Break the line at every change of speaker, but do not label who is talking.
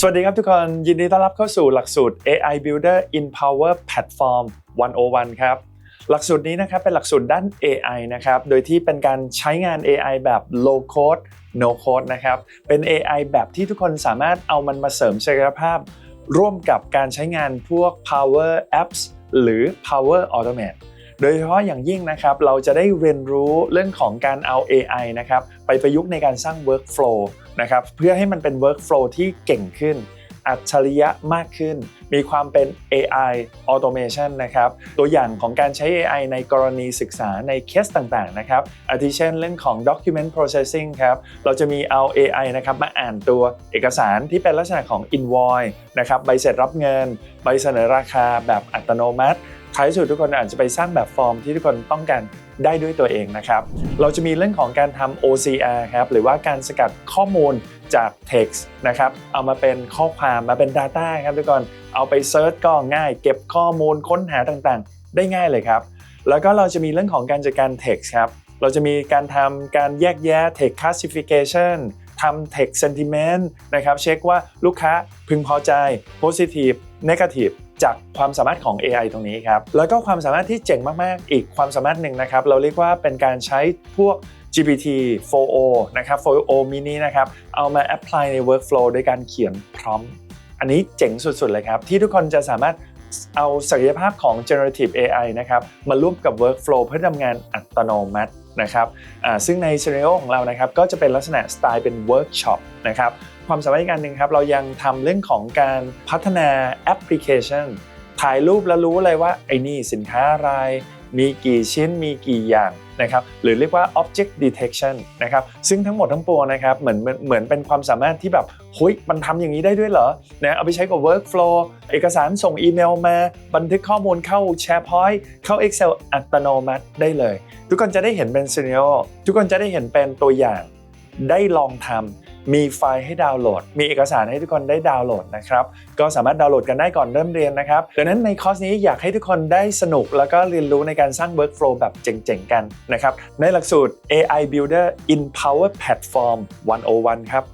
สวัสดีครับทุกคน ยินดีต้อนรับเข้าสู่หลักสูตร AI Builder in Power Platform 101 ครับ หลักสูตรนี้นะครับเป็นหลักสูตรด้าน AI นะครับ โดยที่เป็นการใช้งาน AI แบบ low code no code นะครับ เป็น AI แบบที่ทุกคนสามารถเอามันมาเสริมศักยภาพ ร่วมกับการใช้งานพวก Power Apps หรือ Power Automate โดยเฉพาะอย่างยิ่งนะครับเราจะได้เรียนรู้เรื่องของการเอา AI นะครับไปประยุกต์ในการสร้าง workflow นะครับเพื่อให้มันเป็น workflow ที่เก่งขึ้น อัจฉริยะมากขึ้น มีความเป็น AI automation นะครับตัวอย่างของการใช้ AI ในกรณีศึกษาในเคสต่างๆนะครับอาทิเช่นเรื่องของ document processing ครับเราจะมีเอา AI นะครับมาอ่านตัวเอกสารที่เป็นลักษณะของ invoice นะครับใบเสร็จรับเงิน ใบเสนอราคาแบบอัตโนมัติ ท้ายสุดทุกคนอาจจะไปสร้างแบบฟอร์มที่ทุกคนต้องการได้ด้วยตัวเองนะครับ เราจะมีเรื่องของการทำ OCR ครับ หรือว่าการสกัดข้อมูลจาก text นะครับ เอามาเป็นข้อความมาเป็น Data ครับทุกคน เอาไปเซิร์ชก็ง่าย เก็บข้อมูลค้นหาต่างๆ ได้ง่ายเลยครับ แล้วก็เราจะมีเรื่องของการจัดการ text ครับ เราจะมีการทำการแยกแยะ text classification ทำ text sentiment นะครับ เช็คว่าลูกค้าพึงพอใจ positive negative จากความสามารถของ AI ตรงนี้ครับ แล้วก็ความสามารถที่เจ๋งมาก ๆ อีกความสามารถหนึ่งนะครับ เราเรียกว่าเป็นการใช้พวก GPT 4o นะครับ 4o mini นะครับ เอามา apply ใน workflow โดยการเขียน prompt อันนี้เจ๋งสุด ๆ เลยครับ ที่ทุกคนจะสามารถเอาศักยภาพของ generative AI นะครับ มาร่วมกับ workflow เพื่อทำงานอัตโนมัติ นะครับซึ่งในซีเรียลของเรานะครับก็จะเป็นลักษณะสไตล์เป็นเวิร์กช็อปนะครับความสามารถอีกอันหนึ่งครับเรายังทำเรื่องของการพัฒนาแอปพลิเคชันถ่ายรูปแล้วรู้เลยว่าไอ้นี่สินค้าอะไร มีกี่ชิ้นมีกี่อย่างนะครับหรือเรียกว่า object detection นะครับซึ่งทั้งหมดทั้งปวงนะครับเหมือนเหมือนเป็นความสามารถที่แบบเฮ้ยมันทำอย่างนี้ได้ด้วยเหรอนะเอาไปใช้กับ workflow เอกสารส่งอีเมลมา บันทึกข้อมูลเข้า SharePoint เข้า Excel อัตโนมัติได้เลย ทุกคนจะได้เห็นเป็น scenario ทุกคนจะได้เห็นเป็นตัวอย่างได้ลองทำ มีไฟล์ให้ดาวน์โหลด มีเอกสารให้ทุกคนได้ดาวน์โหลดนะครับ ก็สามารถดาวน์โหลดกันได้ก่อนเริ่มเรียนนะครับดังนั้นในคอร์สนี้อยากให้ทุกคนได้สนุก แล้วก็เรียนรู้ในการสร้าง workflow แบบเจ๋งๆกันนะครับ ในหลักสูตร AI Builder in Power Platform 101 ครับ